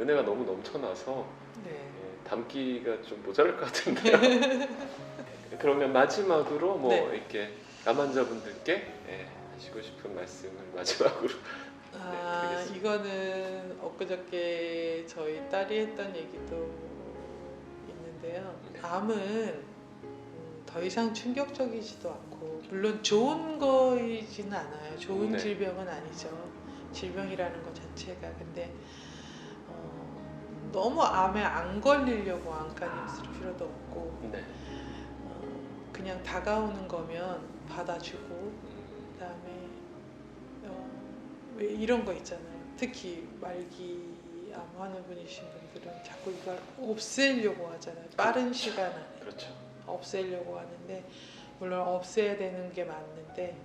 은혜가 너무 넘쳐나서 네. 예, 담기가 좀 모자랄 것 같은데요. 예, 그러면 마지막으로 뭐 네. 이렇게 남환자분들께 예, 하시고 싶은 말씀을 마지막으로 아 드리겠습니다. 이거는 엊그저께 저희 딸이 했던 얘기도 있는데요. 네. 암은 음, 더 이상 충격적이지도 않고 물론 좋은 거이지는 않아요. 좋은 네. 질병은 아니죠. 질병이라는 것 자체가 근데 어, 너무 암에 안 걸리려고 안간힘 쓸 필요도 없고 네. 어, 그냥 다가오는 거면 받아주고 음, 그다음에 어, 왜 이런 거 있잖아요. 특히 말기 암 환우분이신 분들은 자꾸 이걸 없애려고 하잖아요. 빠른 시간 안에 그렇죠. 없애려고 하는데 물론 없애야 되는 게 맞는데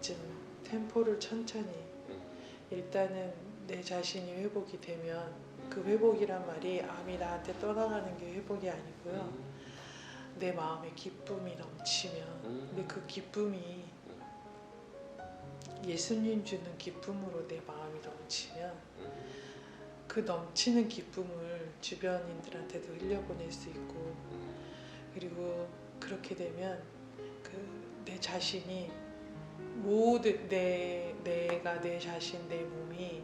좀 템포를 천천히 음, 일단은 내 자신이 회복이 되면 그 회복이란 말이 암이 나한테 떠나가는 게 회복이 아니고요. 내 마음에 기쁨이 넘치면. 음, 근데 그 기쁨이 예수님 주는 기쁨으로 내 마음이 넘치면 음, 그 넘치는 기쁨을 주변인들한테도 흘려보낼 수 있고 그리고 그렇게 되면 그 내 자신이 모든 내 내가 내 자신 내 몸이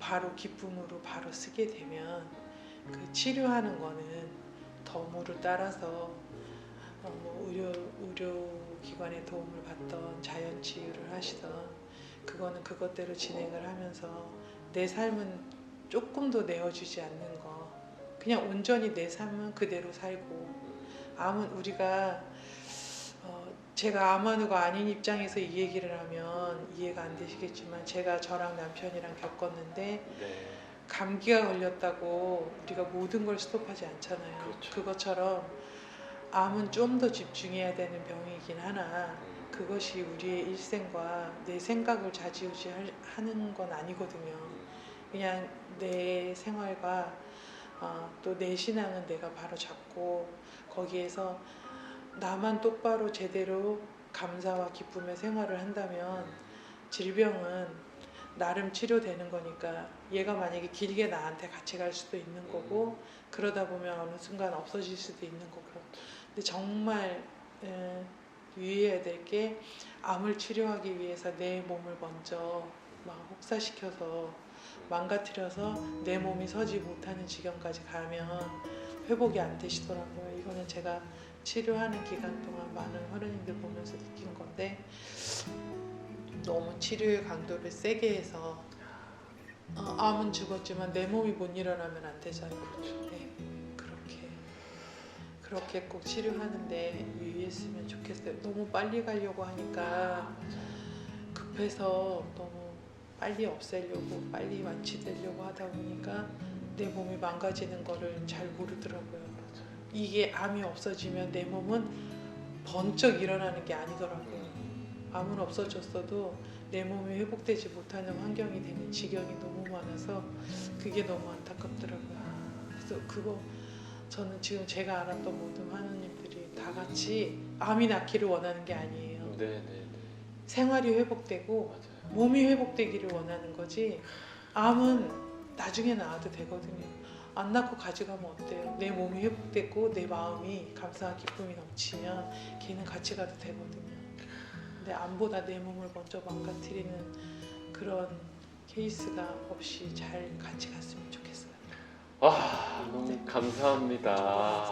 바로 기쁨으로 바로 쓰게 되면 그 치료하는 거는 덤으로 따라서 어, 뭐 의료 의료 기관의 도움을 받던 자연 치유를 하시던 그거는 그것대로 진행을 하면서 내 삶은 조금 도 내어주지 않는 거 그냥 온전히 내 삶은 그대로 살고 암은 우리가 어, 제가 암환우가 아닌 입장에서 이 얘기를 하면 이해가 안 되시겠지만 제가 저랑 남편이랑 겪었는데 네. 감기가 걸렸다고 우리가 모든 걸 스톱하지 않잖아요. 그렇죠. 그것처럼 암은 좀 더 집중해야 되는 병이긴 하나 음, 그것이 우리의 일생과 내 생각을 좌지우지하는 건 아니거든요. 그냥 내 생활과 어, 또내 신앙은 내가 바로 잡고 거기에서 나만 똑바로 제대로 감사와 기쁨의 생활을 한다면 질병은 나름 치료되는 거니까 얘가 만약에 길게 나한테 같이 갈 수도 있는 거고 그러다 보면 어느 순간 없어질 수도 있는 거고. 근데 정말 에, 유의해야 될 게 암을 치료하기 위해서 내 몸을 먼저 막 혹사시켜서 망가뜨려서 내 몸이 서지 못하는 지경까지 가면 회복이 안 되시더라고요. 이거는 제가 치료하는 기간 동안 많은 환우님들 보면서 느낀 건데 너무 치료의 강도를 세게 해서 어, 암은 죽었지만 내 몸이 못 일어나면 안 되잖아요. 네, 그렇게 그렇게 꼭 치료하는데 유의했으면 좋겠어요. 너무 빨리 가려고 하니까 급해서 너무 빨리 없애려고 빨리 완치되려고 하다 보니까 내 몸이 망가지는 거를 잘 모르더라고요. 이게 암이 없어지면 내 몸은 번쩍 일어나는 게 아니더라고요. 암은 없어졌어도 내 몸이 회복되지 못하는 환경이 되는 지경이 너무 많아서 그게 너무 안타깝더라고요. 그래서 그거 저는 지금 제가 알았던 모든 환우님들이 다 같이 암이 낫기를 원하는 게 아니에요. 네, 네, 네. 생활이 회복되고 맞아요. 몸이 회복되기를 원하는 거지 암은 나중에 나아도 되거든요 안 낳고 가져가면 어때요 내 몸이 회복됐고 내 마음이 감사와 기쁨이 넘치면 걔는 같이 가도 되거든요 근데 암보다 내 몸을 먼저 망가뜨리는 그런 케이스가 없이 잘 같이 갔으면 좋겠어요 아, 너무 네. 감사합니다.